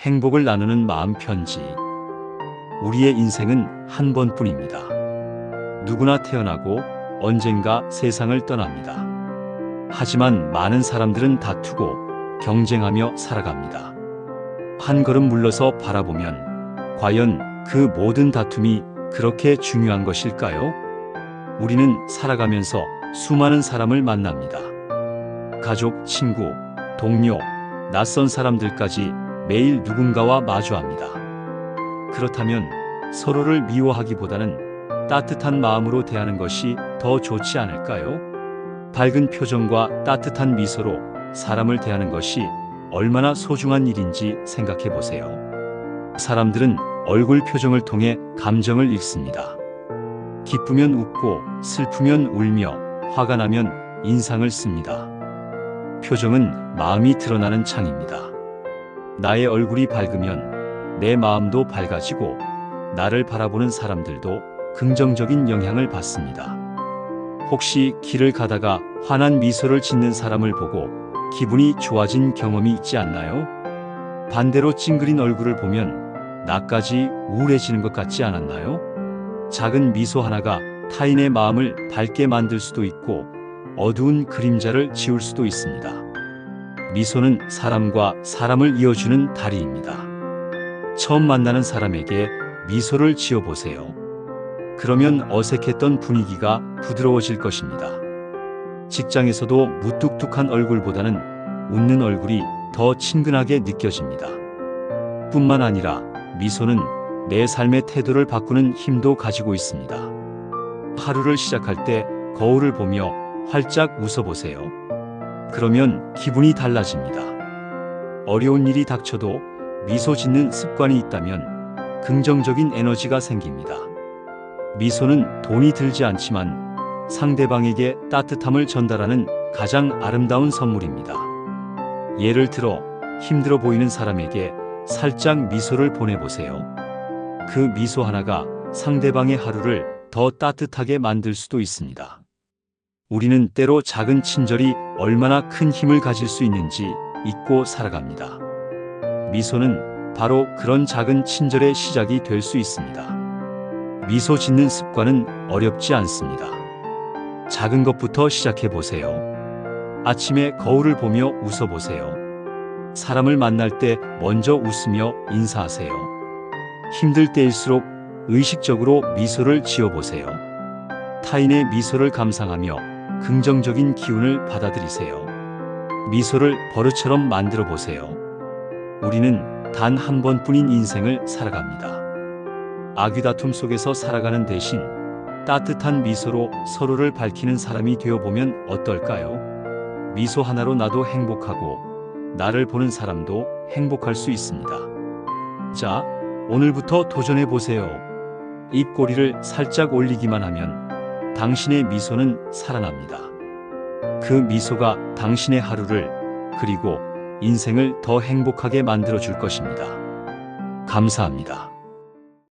행복을 나누는 마음 편지. 우리의 인생은 한 번뿐입니다. 누구나 태어나고 언젠가 세상을 떠납니다. 하지만 많은 사람들은 다투고 경쟁하며 살아갑니다. 한 걸음 물러서 바라보면 과연 그 모든 다툼이 그렇게 중요한 것일까요? 우리는 살아가면서 수많은 사람을 만납니다. 가족, 친구, 동료, 낯선 사람들까지 매일 누군가와 마주합니다. 그렇다면 서로를 미워하기보다는 따뜻한 마음으로 대하는 것이 더 좋지 않을까요? 밝은 표정과 따뜻한 미소로 사람을 대하는 것이 얼마나 소중한 일인지 생각해 보세요. 사람들은 얼굴 표정을 통해 감정을 읽습니다. 기쁘면 웃고 슬프면 울며 화가 나면 인상을 씁니다. 표정은 마음이 드러나는 창입니다. 나의 얼굴이 밝으면 내 마음도 밝아지고 나를 바라보는 사람들도 긍정적인 영향을 받습니다. 혹시 길을 가다가 환한 미소를 짓는 사람을 보고 기분이 좋아진 경험이 있지 않나요? 반대로 찡그린 얼굴을 보면 나까지 우울해지는 것 같지 않았나요? 작은 미소 하나가 타인의 마음을 밝게 만들 수도 있고 어두운 그림자를 지울 수도 있습니다. 미소는 사람과 사람을 이어주는 다리입니다. 처음 만나는 사람에게 미소를 지어보세요. 그러면 어색했던 분위기가 부드러워질 것입니다. 직장에서도 무뚝뚝한 얼굴보다는 웃는 얼굴이 더 친근하게 느껴집니다. 뿐만 아니라 미소는 내 삶의 태도를 바꾸는 힘도 가지고 있습니다. 하루를 시작할 때 거울을 보며 활짝 웃어보세요. 그러면 기분이 달라집니다. 어려운 일이 닥쳐도 미소 짓는 습관이 있다면 긍정적인 에너지가 생깁니다. 미소는 돈이 들지 않지만 상대방에게 따뜻함을 전달하는 가장 아름다운 선물입니다. 예를 들어 힘들어 보이는 사람에게 살짝 미소를 보내보세요. 그 미소 하나가 상대방의 하루를 더 따뜻하게 만들 수도 있습니다. 우리는 때로 작은 친절이 얼마나 큰 힘을 가질 수 있는지 잊고 살아갑니다. 미소는 바로 그런 작은 친절의 시작이 될 수 있습니다. 미소 짓는 습관은 어렵지 않습니다. 작은 것부터 시작해 보세요. 아침에 거울을 보며 웃어 보세요. 사람을 만날 때 먼저 웃으며 인사하세요. 힘들 때일수록 의식적으로 미소를 지어 보세요. 타인의 미소를 감상하며 긍정적인 기운을 받아들이세요. 미소를 버릇처럼 만들어 보세요. 우리는 단 한 번뿐인 인생을 살아갑니다. 아귀 다툼 속에서 살아가는 대신 따뜻한 미소로 서로를 밝히는 사람이 되어 보면 어떨까요? 미소 하나로 나도 행복하고 나를 보는 사람도 행복할 수 있습니다. 자, 오늘부터 도전해 보세요. 입꼬리를 살짝 올리기만 하면 당신의 미소는 살아납니다. 그 미소가 당신의 하루를 그리고 인생을 더 행복하게 만들어 줄 것입니다. 감사합니다.